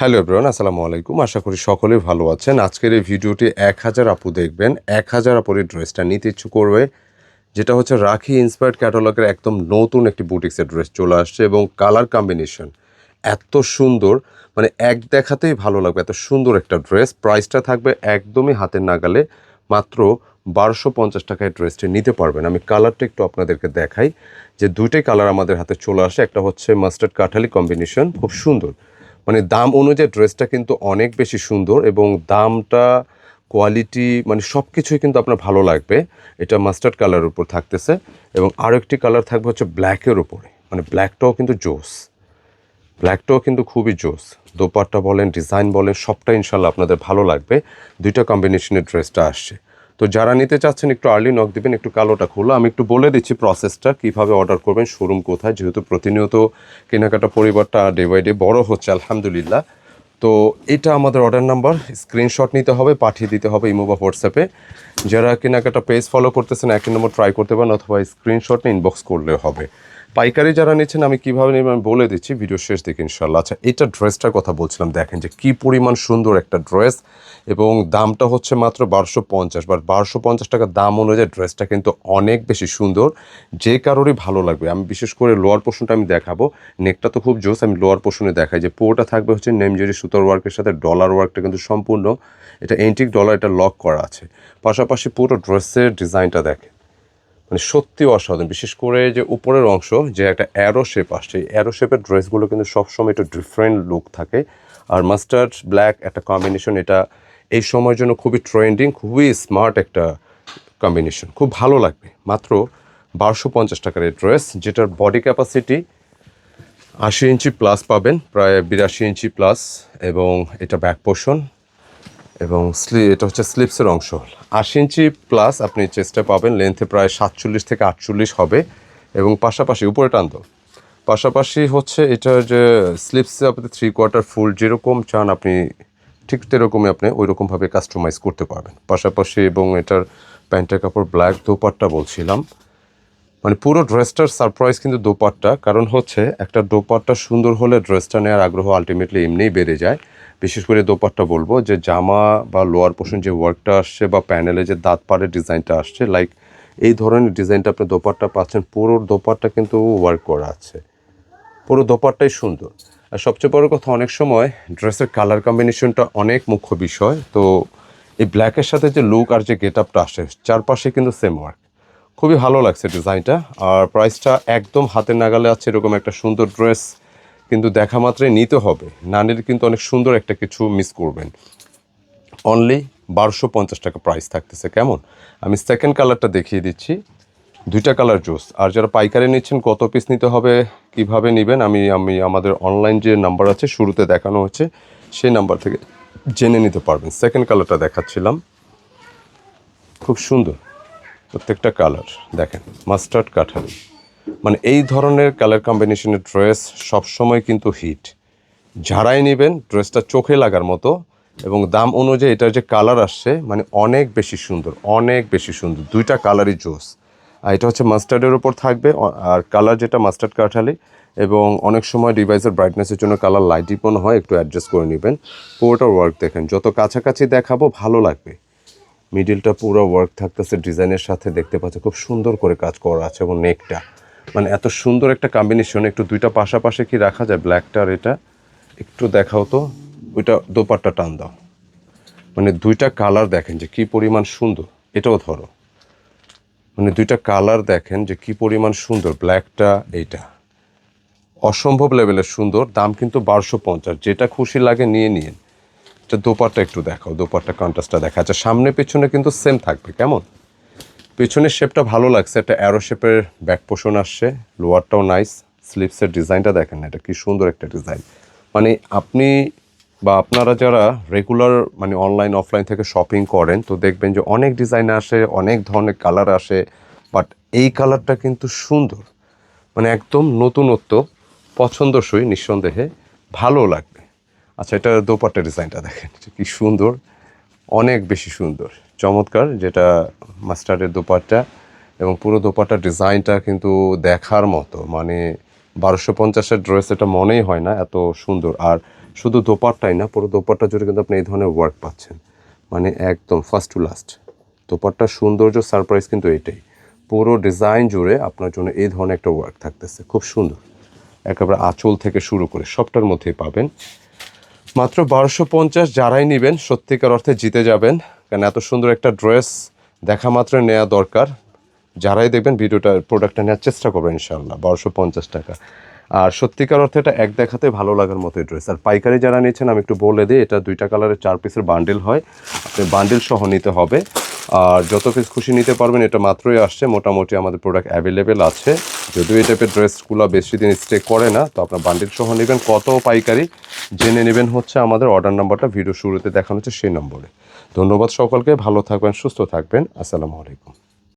Hello everyone আসসালামু আলাইকুম আশা করি সকলেই ভালো আছেন। আজকের এই ভিডিওটি এক হাজার আপু দেখবেন। এক হাজার আপুর এই ড্রেসটা নিতে ইচ্ছু করবে, যেটা হচ্ছে রাখি ইন্সপায়ার্ড ক্যাটালগের একদম নতুন একটি বুটিক্সের ড্রেস চলে আসছে এবং কালার কম্বিনেশন এত সুন্দর। মানে এক দেখাতেই ভালো লাগবে, এত সুন্দর একটা ড্রেস প্রাইসটা থাকবে একদমই হাতের নাগালে। মাত্র বারোশো পঞ্চাশ টাকায় ড্রেসটি নিতে পারবেন। আমি কালারটা একটু আপনাদেরকে দেখাই যে দুইটাই কালার আমাদের হাতে চলে আসে। একটা হচ্ছে মাস্টার্ড কাঠালি কম্বিনেশন খুব সুন্দর। মানে দাম অনুযায়ী ড্রেসটা কিন্তু অনেক বেশি সুন্দর এবং দামটা কোয়ালিটি মানে সব কিছুই কিন্তু আপনার ভালো লাগবে। এটা মাস্টার্ড কালারের উপর থাকতেছে এবং আরও একটি কালার থাকবে হচ্ছে ব্ল্যাকের উপরে। মানে ব্ল্যাকটাও কিন্তু জোস। ব্ল্যাকটাও কিন্তু খুবই জোস। দোপাট্টা বলেন ডিজাইন বলেন, সবটা ইনশাল্লাহ আপনাদের ভালো লাগবে। দুইটা কম্বিনেশনের ড্রেসটা আসছে। তো যারা নিতে চাচ্ছেন একটু আর্লি নক দিবেন, একটু কালোটা খুলো। আমি একটু বলে দিচ্ছি প্রসেসটা কীভাবে অর্ডার করবেন শোরুম কোথায়? যেহেতু প্রতিনিয়ত কেনাকাটা পরিবারটা ডে বাই ডে বড় হচ্ছে, আলহামদুলিল্লাহ। তো এটা আমাদের অর্ডার নাম্বার স্ক্রিনশট নিতে হবে, পাঠিয়ে দিতে হবে ইমো বা হোয়াটসঅ্যাপে। যারা কেনাকাটা পেজ ফলো করতেছেন একই নম্বর ট্রাই করতে পারেন, অথবা স্ক্রিনশট নিয়ে ইনবক্স করলে হবে। পাইকারি যারা নিচ্ছেন, আমি কীভাবে নেবেন আমি বলে দিচ্ছি, ভিডিও শেষ দিকে ইনশাল্লাহ। আচ্ছা এটা ড্রেসটার কথা বলছিলাম, দেখেন যে কী পরিমাণ সুন্দর একটা ড্রেস, এবং দামটা হচ্ছে মাত্র বারোশো পঞ্চাশ বা বারোশো পঞ্চাশ টাকা দাম অনুযায়ী ড্রেসটা কিন্তু অনেক বেশি সুন্দর, যে কারোরই ভালো লাগবে। আমি বিশেষ করে লোয়ার পোর্শনটা আমি দেখাবো, নেকটা তো খুব জোস, আমি লোয়ার পোর্শনে দেখাই যে পুরোটা থাকবে হচ্ছে নেমজেরি সুতোর ওয়ার্কের সাথে, ডলার ওয়ার্কটা কিন্তু সম্পূর্ণ, এটা এন্টিক ডলার এটা লক করা আছে। পাশাপাশি পুরো ড্রেসের ডিজাইনটা দেখে মানে সত্যি অসাধারণ। বিশেষ করে যে উপরের অংশ, যে একটা অ্যারো শেপ আসছে অ্যারো শেপের ড্রেসগুলো কিন্তু সবসময় একটু ডিফারেন্ট লুক থাকে। আর মাস্টার্ড ব্ল্যাক একটা কম্বিনেশন এটা এই সময়ের জন্য খুবই ট্রেন্ডিং খুবই স্মার্ট একটা কম্বিনেশন খুব ভালো লাগবে। মাত্র বারোশো পঞ্চাশ টাকার এই ড্রেস যেটার বডি ক্যাপাসিটি আশি ইঞ্চি প্লাস পাবেন, প্রায় বিরাশি ইঞ্চি প্লাস এবং এটা ব্যাক পোর্শন এবং এটা হচ্ছে স্লিপসের অংশ। আশি ইঞ্চি প্লাস আপনি চেষ্টা পাবেন লেন্থে প্রায় সাতচল্লিশ থেকে আটচল্লিশ হবে এবং পাশাপাশি উপরে টান দাও। পাশাপাশি হচ্ছে এটার যে স্লিপসে আপনি থ্রি কোয়ার্টার ফুল যেরকম চান আপনি ঠিক সেরকমই আপনি ওই রকমভাবে কাস্টমাইজ করতে পারবেন। পাশাপাশি এবং এটার প্যান্টের কাপড় ব্ল্যাক দোপাট্টা বলছিলাম। মানে পুরো ড্রেসটার সারপ্রাইজ কিন্তু দোপাট্টা, কারণ হচ্ছে একটা দোপাট্টা সুন্দর হলে ড্রেসটা নেওয়ার আগ্রহ আলটিমেটলি এমনিই বেড়ে যায়। বিশেষ করে দোপাট্টা বলব, যে জামা বা লোয়ার পোর্শন যে ওয়ার্কটা আসছে বা প্যানেলে যে দাঁত পাড়ের ডিজাইনটা আসছে লাইক এই ধরনের ডিজাইনটা আপনি দোপাট্টা পাচ্ছেন, পুরো দোপাট্টা কিন্তু ওয়ার্ক করা আছে। পুরো দোপারটাই সুন্দর। আর সবচেয়ে বড় কথা, অনেক সময় ড্রেসের কালার কম্বিনেশনটা অনেক মুখ্য বিষয়। তো এই ব্ল্যাকের সাথে যে লুক আর যে গেট আপটা আসে, চারপাশে কিন্তু সেম ওয়ার্ক খুবই ভালো লাগছে ডিজাইনটা আর প্রাইসটা একদম হাতের নাগালে আছে এরকম একটা সুন্দর ড্রেস কিন্তু দেখা মাত্রায় নিতে হবে। নানির কিন্তু অনেক সুন্দর একটা কিছু মিস করবেন। অনলি বারোশো পঞ্চাশ টাকা প্রাইস থাকতেছে। কেমন? আমি সেকেন্ড কালারটা দেখিয়ে দিচ্ছি। দুইটা কালার জুস আর যারা পাইকারি নিচ্ছেন, কত পিস নিতে হবে, কীভাবে নেবেন? আমি আমি, আমাদের অনলাইন যে নাম্বার আছে, শুরুতে দেখানো হচ্ছে, সেই নাম্বার থেকে জেনে নিতে পারবেন। সেকেন্ড কালারটা দেখাচ্ছিলাম। খুব সুন্দর। প্রত্যেকটা কালার দেখেন মাস্টার্ড কাঠালি। মানে এই ধরনের কালার কম্বিনেশনের ড্রেস সবসময় কিন্তু হিট যারাই নেবেন ড্রেসটা চোখে লাগার মতো এবং দাম অনুযায়ী এটার যে কালার আসছে মানে অনেক বেশি সুন্দর, অনেক বেশি সুন্দর। দুইটা কালারই জোস। আর এটা হচ্ছে মাস্টার্ডের ওপর থাকবে আর কালার যেটা মাস্টার্ড কাঠালি এবং অনেক সময় ডিভাইসের ব্রাইটনেসের জন্য কালার লাইট মনে হয়, একটু অ্যাডজাস্ট করে নেবেন। পুরোটা ওয়ার্ক দেখেন। যত কাছাকাছি দেখাবো, ভালো লাগবে। মিডিলটা পুরো ওয়ার্ক থাকতেছে ডিজাইনের সাথে দেখতে পাচ্ছে খুব সুন্দর করে কাজ করা আছে এবং নেকটা মানে এত সুন্দর একটা কম্বিনেশন একটু দুইটা পাশাপাশি কি রাখা যায় ব্ল্যাকটা আর এটা? একটু দেখাও তো, ওইটা দোপাট্টা টান দাও। মানে দুইটা কালার দেখেন যে কি পরিমাণ সুন্দর, এটাও ধরো। মানে দুইটা কালার দেখেন যে কি পরিমাণ সুন্দর ব্ল্যাকটা এইটা। অসম্ভব লেভেলের সুন্দর, দাম কিন্তু বারোশো পঞ্চাশ, যেটা খুশি লাগে নিয়ে নিন। এটা দোপাট্টা একটু দেখাও, দোপাট্টা কন্ট্রাস্টটা দেখা আচ্ছা সামনে পেছনে কিন্তু সেম থাকবে, কেমন? পেছনের শেপটা ভালো লাগছে, একটা অ্যারো শেপের ব্যাক পোষণ আসছে লোয়ারটাও নাইস স্লিপসের ডিজাইনটা দেখেন এটা কি সুন্দর একটা ডিজাইন মানে আপনি বা আপনারা যারা রেগুলার মানে অনলাইন অফলাইন থেকে শপিং করেন, তো দেখবেন যে অনেক ডিজাইন আসে, অনেক ধরনের কালার আসে বাট এই কালারটা কিন্তু সুন্দর। মানে একদম নতুনত্ব, পছন্দসই, নিঃসন্দেহে ভালো লাগবে। আচ্ছা এটা দোপাট্টা ডিজাইনটা দেখেন কি সুন্দর। অনেক বেশি সুন্দর। চমৎকার যেটা মাস্টার্ডের দোপাট্টা এবং পুরো দোপাট্টার ডিজাইনটা কিন্তু দেখার মতো। মানে বারোশো পঞ্চাশের ড্রেস এটা মনেই হয় না এত সুন্দর। আর শুধু দোপাট্টাই না, পুরো দোপাট্টা জুড়ে কিন্তু আপনি এই ধরনের ওয়ার্ক পাচ্ছেন। মানে একদম ফার্স্ট টু লাস্ট দোপাট্টার সৌন্দর্য সারপ্রাইজ কিন্তু এটাই পুরো ডিজাইন জুড়ে আপনার জন্য এই ধরনের একটা ওয়ার্ক থাকতেছে। খুব সুন্দর। একেবারে আঁচল থেকে শুরু করে সবটার মধ্যেই পাবেন। মাত্র বারোশো পঞ্চাশ যারাই নেবেন, সত্যিকার অর্থে জিতে যাবেন। কারণ এত সুন্দর একটা ড্রেস দেখা মাত্র নেওয়া দরকার। যারাই দেখবেন, ভিডিওটা প্রোডাক্টটা নেওয়ার চেষ্টা করবেন ইনশাল্লাহ বারোশো পঞ্চাশ টাকা। আর সত্যিকার অর্থে এটা এক দেখাতে ভালো লাগার মতো ড্রেস। আর পাইকারি যারা নিয়েছেন আমি একটু বলে দিই, এটা দুইটা কালারের চার পিসের বান্ডিল হয়। আপনি বান্ডিল সহ নিতে হবে। আর যত পিস খুশি নিতে পারবেন, এটা মাত্রই আসছে। মোটামুটি আমাদের প্রোডাক্ট অ্যাভেলেবেল আছে। যদিও এই টাইপের ড্রেসগুলো বেশি দিন স্টে করে না, তো আপনার বান্ডিল সহ নেবেন। কত পাইকারি জেনে নেবেন হচ্ছে আমাদের অর্ডার নাম্বারটা ভিডিও শুরুতে দেখানো হচ্ছে সেই নম্বরে। ধন্যবাদ সকলকে, ভালো থাকবেন, সুস্থ থাকবেন। আসসালামু আলাইকুম।